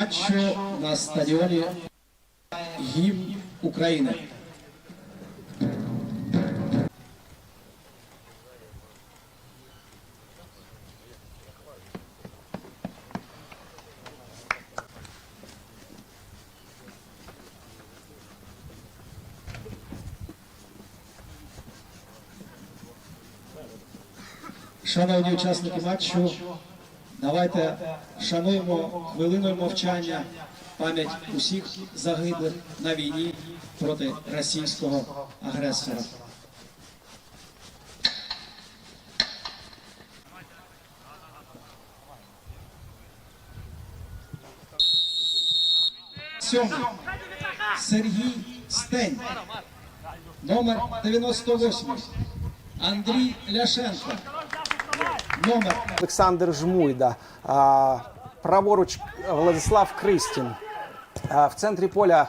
матчу на стадіоні гімн України. Шановні учасники матчу, давайте шануємо хвилиною мовчання пам'ять усіх загиблих на війні проти російського агресора. Сьомий Сергій Стень, номер 98. Андрій Ляшенко, номер Олександр Жмуйда, праворуч Владислав Кристін. В центрі поля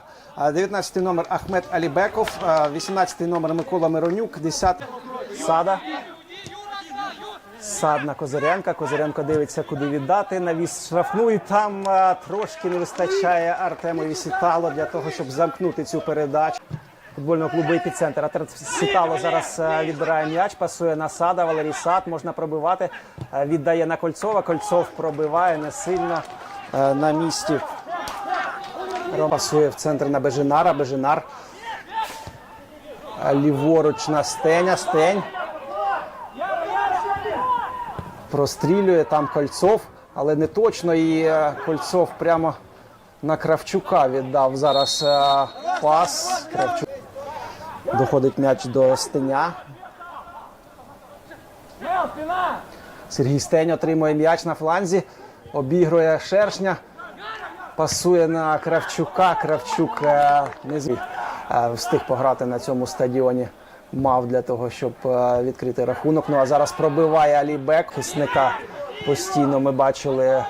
19 номер Ахмед Алібеков, 18 номер Микола Миронюк, 10 Сада. Сад на Козиренка. Козиренко дивиться, куди віддати. Навіс штрафну. І там а, трошки не вистачає Артему Сітало для того, щоб замкнути цю передачу. Футбольного клубу «Епіцентр». Артем Сітало зараз е, відбирає м'яч, пасує на Сада, Валерій Сад, можна пробивати. Е, Віддає на Кольцова. Кольцов пробиває не сильно е, на місці. Пасує в центр на Бежинара. Бежинар. Ліворуч на Стеня. Стень. Прострілює там Кольцов, але не точно. І Кольцов прямо на Кравчука віддав зараз пас. Кравчук. Доходить м'яч до Стеня. Сергій Стень отримує м'яч на фланзі, обігрує шершня, пасує на Кравчука. Кравчук е, не зміг е, встиг пограти на цьому стадіоні. Мав для того, щоб е, відкрити рахунок. Ну а зараз пробиває Алібек. Хисника постійно ми бачили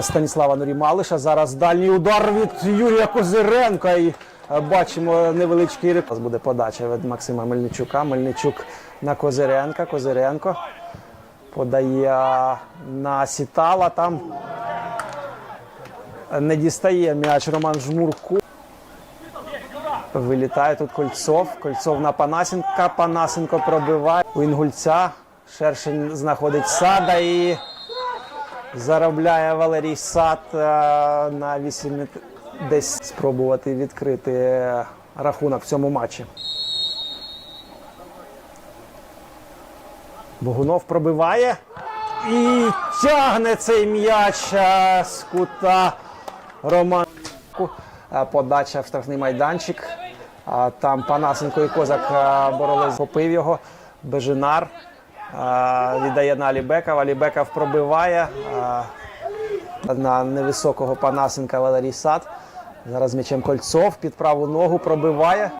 Станіслава Нурімалиша. Зараз дальній удар від Юрія Козиренка. І бачимо невеличкий рик. Зараз буде подача від Максима Мельничука. Мельничук на Козиренка. Козиренко подає на Сітала. Там не дістає м'яч Роман Жмурку. Вилітає тут Кольцов. Кольцов на Панасенка. Панасенко пробиває. У Інгульця. Шершень знаходить сада і заробляє Валерій Сад е, на 8 десь спробувати відкрити рахунок в цьому матчі. Богунов пробиває і тягне цей м'яч е, з кута Роман. Е, Подача в штрафний майданчик. А Там Панасенко і Козак е, боролись, попив його. Бежинар е, віддає на Алібекова. Алібеков пробиває е, на невисокого Панасенка Валерій Сад. Зараз м'ячем Кольцов під праву ногу пробиває.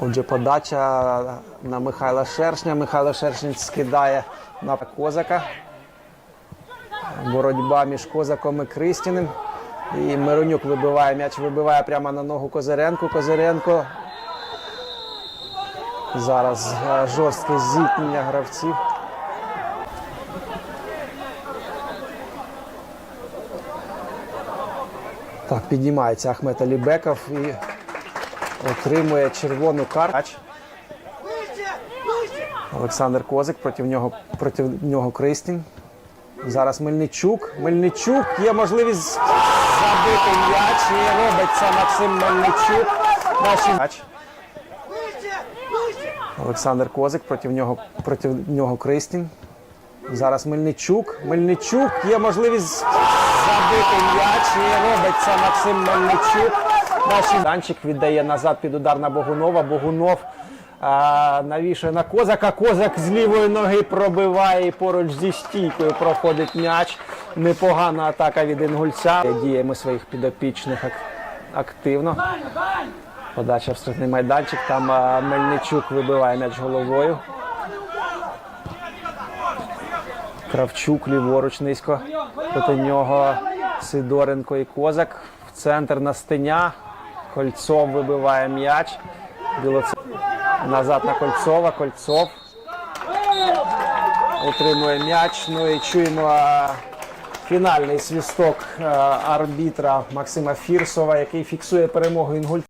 Отже, подача на Михайла Шершня. Михайло Шершень скидає на Козака. Боротьба між Козаком і Кристіним. І Миронюк вибиває м'яч, вибиває прямо на ногу Козиренку. Козиренко. Зараз е, жорстке зіткнення гравців. Так, піднімається Ахмет Алібеков і отримує червону карту. Олександр Козик проти нього, проти нього Кристін. Зараз Мельничук. Мельничук є можливість забити м'яч. І робить це Максим Мельничук. Наші. Олександр Козик проти нього, проти нього Кристін. Зараз Мельничук. Мельничук є можливість забити м'яч. І робить це Максим Мельничук. Наші Данчик віддає назад під удар на Богунова. Богунов а, навішує на козака. Козак з лівої ноги пробиває і поруч зі стійкою проходить м'яч. Непогана атака від Інгульця. Діємо своїх підопічних ак- активно. Подача в штрафний майданчик. Там а, Мельничук вибиває м'яч головою. Кравчук ліворуч низько. Проти нього Сидоренко і Козак. В центр на стеня. Кольцов вибиває м'яч. Білоце... Назад на Кольцова. Кольцов. Отримує м'яч. Ну і чуємо Фінальний свісток арбітра Максима Фірсова, який фіксує перемогу Інгуль.